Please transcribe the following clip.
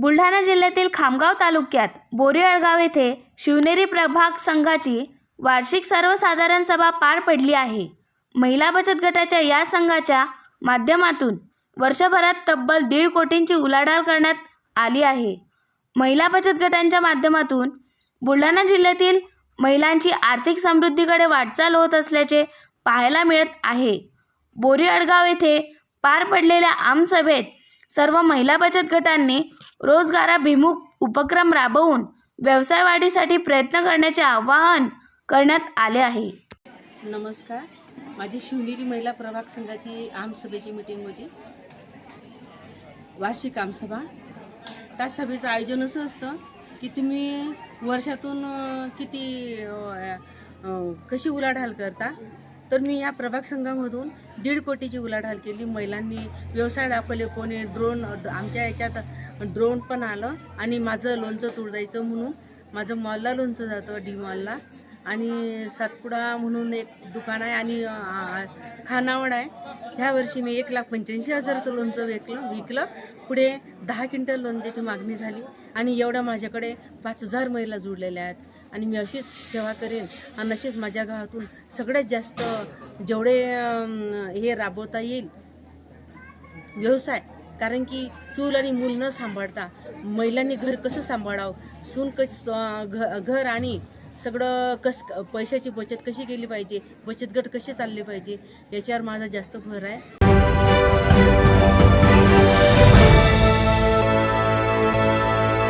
बुलढाणा जिल्ह्यातील खामगाव तालुक्यात बोरीअळगाव येथे शिवनेरी प्रभाग संघाची वार्षिक सर्वसाधारण सभा पार पडली आहे. महिला बचत गटाच्या या संघाच्या माध्यमातून वर्षभरात तब्बल दीड कोटींची उलाढाल करण्यात आली आहे. महिला बचत गटांच्या माध्यमातून बुलढाणा जिल्ह्यातील महिलांची आर्थिक समृद्धीकडे वाटचाल होत असल्याचे पाहायला मिळत आहे. बोरी अडगाव येथे पार पडलेल्या आमसभेत सर्व महिला बचत गटांनी रोजगाराभिमुख उपक्रम राबवून व्यवसाय वाढीसाठी प्रयत्न करण्याचे आवाहन करण्यात आले आहे. नमस्कार. माझी शिवनेरी महिला प्रभाग संघाची आमसभेची मीटिंग होती. वार्षिक आमसभा त्या सभेचं आयोजन असं असतं की तुम्ही वर्षातून किती कशी उलाढाल करता? तर मी या प्रभाग संघामधून दीड कोटीची उलाढाल केली. महिलांनी व्यवसाय दाखवले कोणी ड्रोन आमच्या याच्यात ड्रोन पण आलं आणि माझं लोणचं तुळजायचं म्हणून माझं मॉलला लोणचं जातं डी मॉलला आणि सातपुडा म्हणून एक दुकान आहे आणि खानावड खानावळ आहे. ह्या वर्षी मी एक लाख पंच्याऐंशी हजाराचं लोणचं विकलं विकलं. पुढे दहा क्विंटल लोणच्याची मागणी झाली आणि एवढं माझ्याकडे पाच हजार महिला जुळलेल्या आहेत. आणि मी अशीच सेवा करेन आणि अशीच माझ्या गावातून सगळ्यात जास्त जेवढे हे राबवता येईल व्यवसाय. कारण की चूल आणि मूल न सांभाळता महिलांनी घर कसं सांभाळावं? सून कस घ घर आणि सगळं कस पैशाची बचत कशी केली पाहिजे? बचत गट कसे चालले पाहिजे? याच्यावर माझा जास्त भर आहे.